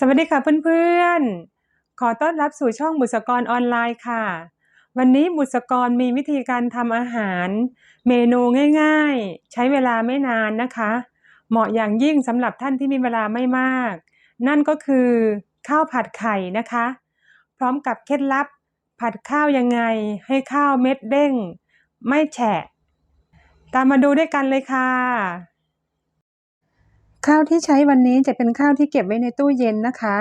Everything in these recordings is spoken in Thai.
สวัสดีค่ะเพื่อนๆ ขอต้อนรับสู่ช่องบุษกรออนไลน์ค่ะ วันนี้บุษกรมีวิธีการทำอาหาร เมนูง่ายๆ ใช้เวลาไม่นานนะคะ เหมาะอย่างยิ่งสำหรับท่านที่มีเวลาไม่มาก นั่นก็คือข้าวผัดไข่นะคะ พร้อมกับเคล็ดลับ ผัดข้าวยังไงให้ข้าวเม็ดเด้ง ไม่แฉะ ตามมาดูด้วยกันเลยค่ะ ข้าวที่ใช้วันนี้จะเป็นข้าวที่เก็บไว้ในตู้เย็นนะคะ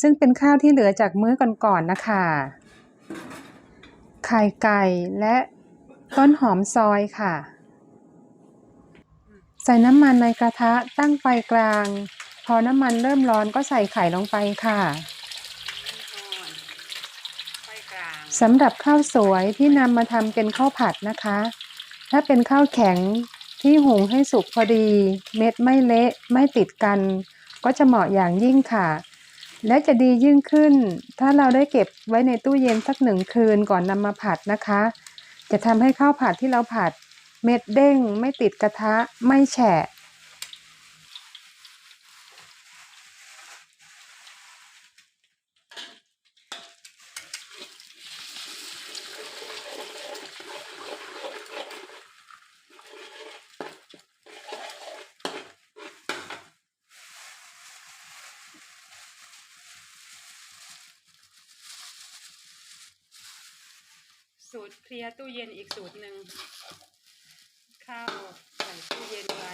ซึ่งเป็นข้าวที่เหลือจากมื้อก่อนๆนะคะ ไข่ไก่และต้นหอมซอยค่ะ ใส่น้ำมันในกระทะตั้งไฟกลาง พอน้ำมันเริ่มร้อนก็ใส่ไข่ลงไปค่ะสำหรับข้าวสวยที่นำมาทำเป็นข้าวผัดนะคะ ถ้าเป็นข้าวแข็ง ที่หุงให้สุกพอดี เม็ดไม่เละไม่ติดกัน ก็จะเหมาะอย่างยิ่งค่ะ และจะดียิ่งขึ้น ถ้าเราได้เก็บไว้ในตู้เย็นสักหนึ่งคืนก่อนนำมาผัดนะคะ จะทำให้ข้าวผัดที่เราผัด เม็ดเด้ง ไม่ติดกระทะ ไม่แฉะ สูตรเคลียร์ตู้เย็นอีกสูตรหนึ่งข้าวใส่ตู้เย็นไว้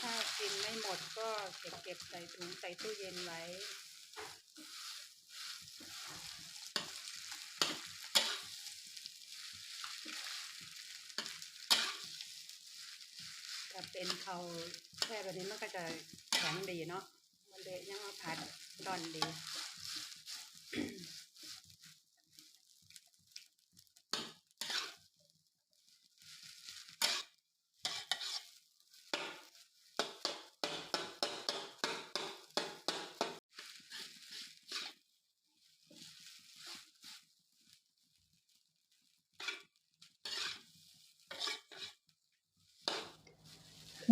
ข้าวกินไม่หมดก็เก็บเก็บใส่ถุงใส่ตู้เย็นไว้ถ้าเป็นเขาแช่แบบนี้มันก็จะแข็งดีเนาะมันเละยังมาผัดร่อนดี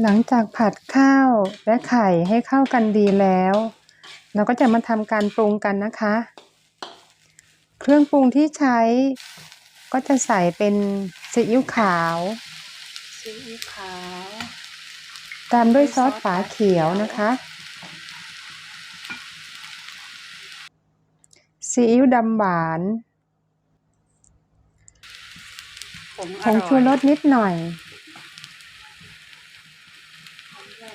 หลังจากผัดข้าวและไข่ให้เข้ากันดีแล้ว เราก็จะมาทำการปรุงกันนะคะ เครื่องปรุงที่ใช้ ก็จะใส่เป็นซีอิ๊วขาวซีอิ๊วขาว ตามด้วยซอสฝาเขียวนะคะซีอิ๊วดำหวานผงชูรสนิดหน่อย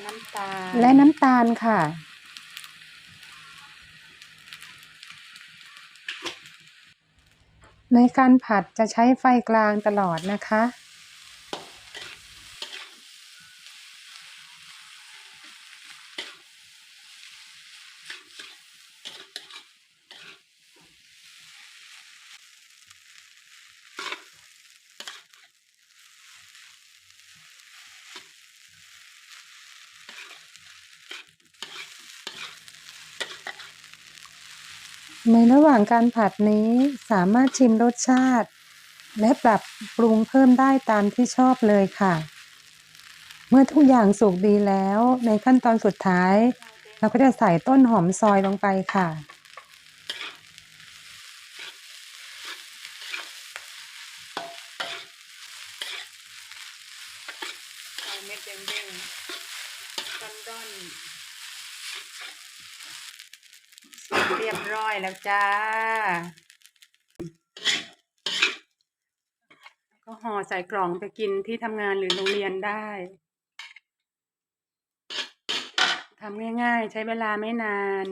น้ำตาล และน้ำตาลค่ะ ในการผัดจะใช้ไฟกลางตลอดนะคะ ในระหว่างการผัดนี้สามารถชิมรสชาติ และปรับปรุงเพิ่มได้ตามที่ชอบเลยค่ะ เมื่อทุกอย่างสุกดีแล้ว ในขั้นตอนสุดท้าย เราก็จะใส่ต้นหอมซอยลงไปค่ะเม็ดเด้งๆด้อนๆ เรียบร้อยแล้วจ้า ก็ห่อใส่กล่องไปกินที่ทำงานหรือโรงเรียนได้ทำง่ายๆ ใช้เวลาไม่นาน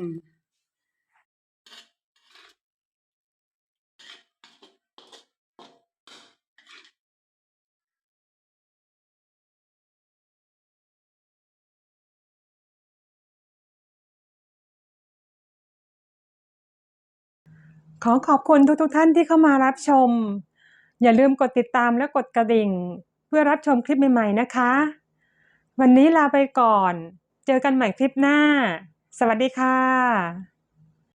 ขอขอบคุณทุกๆทท่านที่เข้ามารับชม อย่าลืมกดติดตามและกดกระดิ่ง เพื่อรับชมคลิปใหม่ๆนะคะ วันนี้ลาไปก่อน เจอกันใหม่คลิปหน้า สวัสดีค่ะ